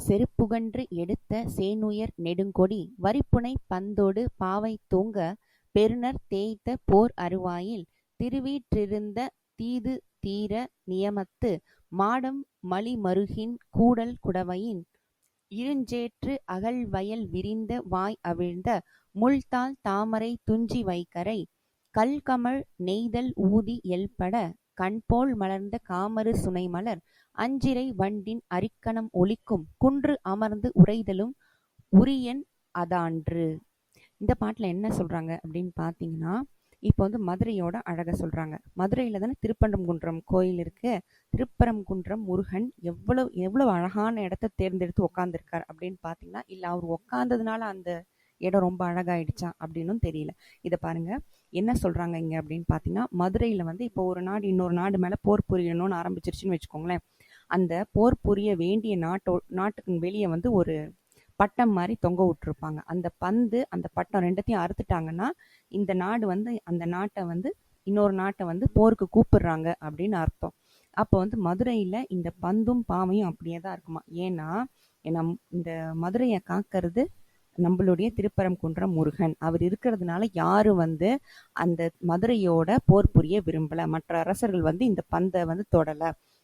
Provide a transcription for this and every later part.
செருப்புகன்று எடுத்த சேணுயர் நெடுங்கொடி வரிப்புனைப் பந்தொடு பாவை தூங்க பெருநர் தேய்த்த போர் அருவாயில் திருவீற்றிருந்த தீது தீர நியமத்து மாடம் மலிமருகின் கூடல் குடவையின் இருஞ்சேற்று அகல்வயல் விரிந்த வாய் அவிழ்ந்த முள்தாள் தாமரை துஞ்சி வைகறை கல்கமழ் நெய்தல் ஊதி எல்பட கண்போல் மலர்ந்த காமரு சுனைமலர் அஞ்சிறை வண்டின் அரிக்கணம் ஒலிக்கும் குன்று அமர்ந்து உரைதலும் உரியன் அதான்று. இந்த பாட்டுல என்ன சொல்றாங்க அப்படின்னு பார்த்தீங்கன்னா, இப்போ வந்து மதுரையோட அழகை சொல்றாங்க. மதுரையில் தானே திருப்பரங்குன்றம் கோயில் இருக்கு. திருப்பரங்குன்றம் முருகன் எவ்வளவு எவ்வளவு அழகான இடத்த தேர்ந்தெடுத்து உட்கார்ந்திருக்கார் அப்படின்னு பார்த்தீங்கன்னா, இல்லை அவர் உட்கார்ந்ததுனால அந்த இடம் ரொம்ப அழகாயிடுச்சா அப்படின்னும் தெரியல. இதை பாருங்க. என்ன சொல்றாங்க இங்க அப்படின்னு பார்த்தீங்கன்னா, மதுரையில வந்து இப்போ ஒரு நாடு இன்னொரு நாடு மேல போர் புரியணும்னு ஆரம்பிச்சிருச்சுன்னு வச்சுக்கோங்களேன். அந்த போர் புரிய வேண்டிய நாட்டோ நாட்டுக்கு வெளியே வந்து ஒரு பட்டம் மாதிரி தொங்க விட்டுருப்பாங்க. அந்த பந்து, அந்த பட்டம் ரெண்டத்தையும் அறுத்துட்டாங்கன்னா, இந்த நாடு வந்து அந்த நாட்டை வந்து இன்னொரு நாட்டை வந்து போருக்கு கூப்பிடுறாங்க அப்படின்னு அர்த்தம். அப்போ வந்து மதுரையில் இந்த பந்தும் பாவையும் அப்படியே தான் இருக்குமா. ஏன்னா, நம் இந்த மதுரையை காக்கிறது நம்மளுடைய திருப்பரங்குன்றம் முருகன். அவர் இருக்கிறதுனால யாரும் வந்து அந்த மதுரையோட போர் புரிய விரும்பல. மற்ற அரசர்கள் வந்து இந்த பந்தை வந்து தொடல.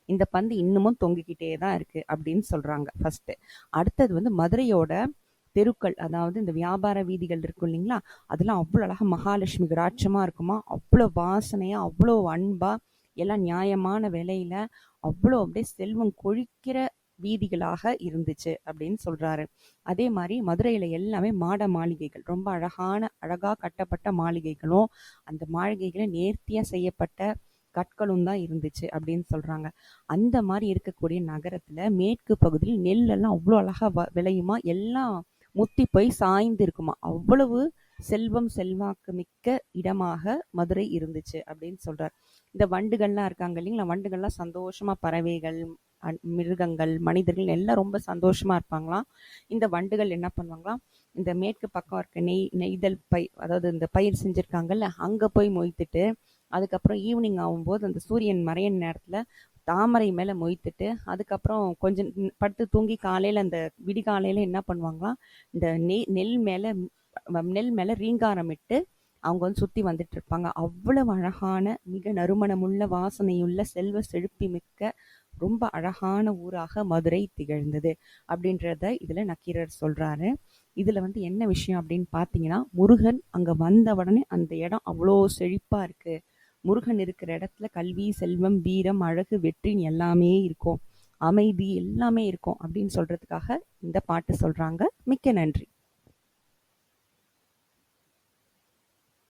இந்த பந்து இன்னமும் தொங்கிக்கிட்டே தான் இருக்கு அப்படின்னு சொல்றாங்க ஃபர்ஸ்ட். அடுத்தது வந்து மதுரையோட தெருக்கள் அதாவது இந்த வியாபார வீதிகள் இருக்கும் இல்லைங்களா அதெல்லாம் அவ்வளோ அழகாக மகாலட்சுமி கிராட்சமா இருக்குமா அவ்வளோ வாசனையா அவ்வளோ அன்பா எல்லாம் நியாயமான விலையில அவ்வளோ அப்படியே செல்வம் கொழிக்கிற வீதிகளாக இருந்துச்சு அப்படின்னு சொல்றாரு. அதே மாதிரி மதுரையில எல்லாமே மாட மாளிகைகள். ரொம்ப அழகான அழகா கட்டப்பட்ட மாளிகைகளும் அந்த மாளிகைகளை நேர்த்தியா செய்யப்பட்ட கற்களும் தான் இருந்துச்சு அப்படின்னு சொல்றாங்க. அந்த மாதிரி இருக்கக்கூடிய நகரத்துல மேற்கு பகுதியில் நெல்லெல்லாம் அவ்வளோ அழகா விளையுமா? எல்லாம் முத்தி போய் சாய்ந்து இருக்குமா? அவ்வளவு செல்வம் செல்வாக்கு மிக்க இடமாக மதுரை இருந்துச்சு அப்படின்னு சொல்றார். இந்த வண்டுகள்லாம் இருக்காங்க இல்லைங்களா? வண்டுகள்லாம் சந்தோஷமா பறவைகள் மிருகங்கள் மனிதர்கள் எல்லாம் ரொம்ப சந்தோஷமா இருப்பாங்களாம். இந்த வண்டுகள் என்ன பண்ணுவாங்களாம்? இந்த மேற்கு பக்கம் இருக்க நெய் நெய்தல் பை அதாவது இந்த பயிர் செஞ்சுருக்காங்கல்ல அங்கே போய் மொய்த்துட்டு அதுக்கப்புறம் ஈவினிங் ஆகும்போது அந்த சூரியன் மறைய நேரத்தில் தாமரை மேலே மொய்த்துட்டு அதுக்கப்புறம் கொஞ்சம் படுத்து தூங்கி காலையில் அந்த விடிகாலையில் என்ன பண்ணுவாங்களாம்? இந்த நெய் நெல் மேலே நெல் மேலே ரீங்காரமிட்டு அவங்க வந்து சுற்றி வந்துட்டு இருப்பாங்க. அவ்வளவு அழகான மிக நறுமணமுள்ள வாசனையுள்ள செல்வ செழுப்பி மிக்க ரொம்ப அழகான ஊராக மதுரை திகழ்ந்தது அப்படின்றத இதில் நக்கீரர் சொல்கிறாரு இதில் வந்து என்ன விஷயம் அப்படின்னு பார்த்தீங்கன்னா முருகன் அங்கே வந்த உடனே அந்த இடம் அவ்வளோ செழிப்பாக இருக்குது முருகன் இருக்கிற இடத்துல கல்வி செல்வம் வீரம் அழகு வெற்றின்னு எல்லாமே இருக்கும். அமைதி எல்லாமே இருக்கும் அப்படின்னு சொல்கிறதுக்காக இந்த பாட்டு சொல்கிறாங்க மிக்க நன்றி.